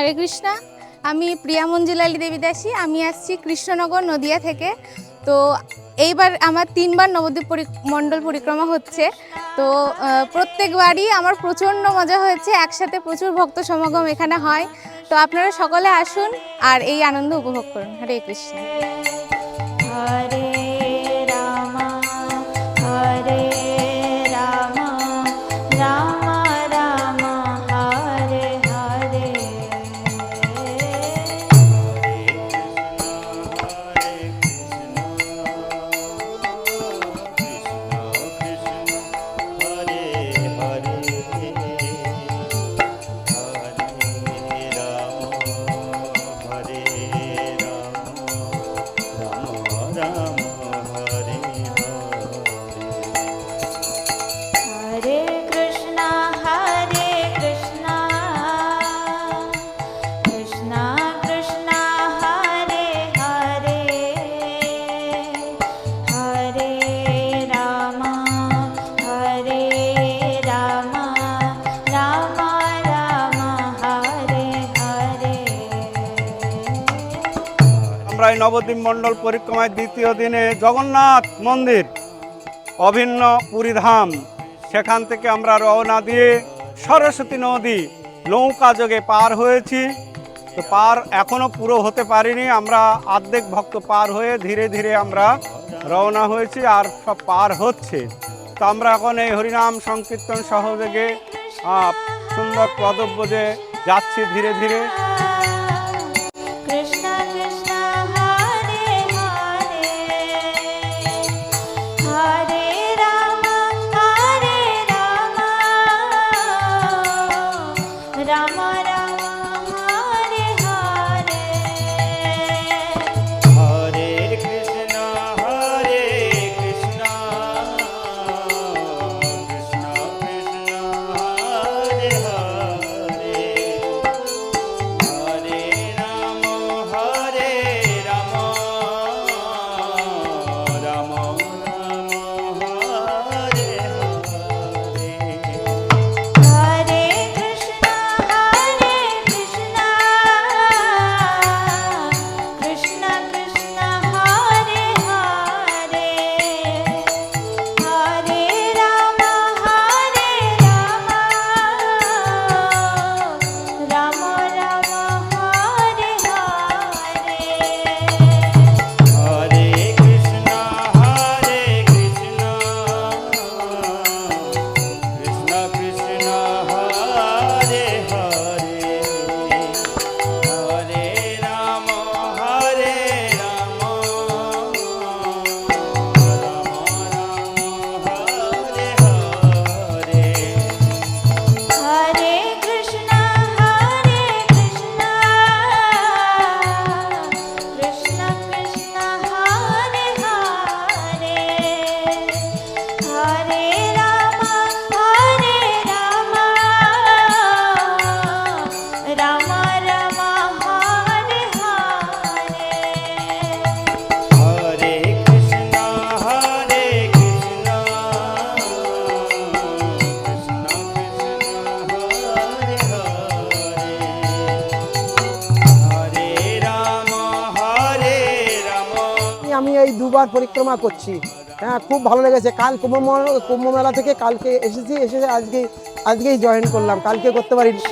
হরে কৃষ্ণা। আমি প্রিয়া মঞ্জুলালি দেবী দাসী আমি আসছি কৃষ্ণনগর নদিয়া থেকে। তো এইবার আমার তিনবার নবদ্বীপ পরি- মণ্ডল পরিক্রমা হচ্ছে। তো প্রত্যেকবারই আমার প্রচণ্ড মজা হয়েছে, একসাথে প্রচুর ভক্ত সমাগম এখানে হয়। তো আপনারা সকলে আসুন আর এই আনন্দ উপভোগ করুন। হরে কৃষ্ণ। হরে এই নবদ্বীপ মণ্ডল পরিক্রমায় দ্বিতীয় দিনে জগন্নাথ মন্দির, অভিন্ন পুরীধাম। সেখান থেকে আমরা রওনা দিয়ে সরস্বতী নদী নৌকা যোগে পার হয়েছি। তো পার এখনও পুরো হতে পারিনি, আমরা অর্ধেক ভক্ত পার হয়ে ধীরে ধীরে আমরা রওনা হয়েছি আর সব পার হচ্ছে। তো আমরা এখন এই হরিনাম সংকীর্তন সহযোগে সুন্দর পদব্রজে যাচ্ছি ধীরে ধীরে এই দুবার পরিক্রমা করছি। হ্যাঁ খুব ভালো লেগেছে। কাল কুম্ভ কুম্ভ মেলা থেকে কালকে এসেছি, এসে আজকে, আজকেই জয়েন করলাম। কালকে করতে পারিনি।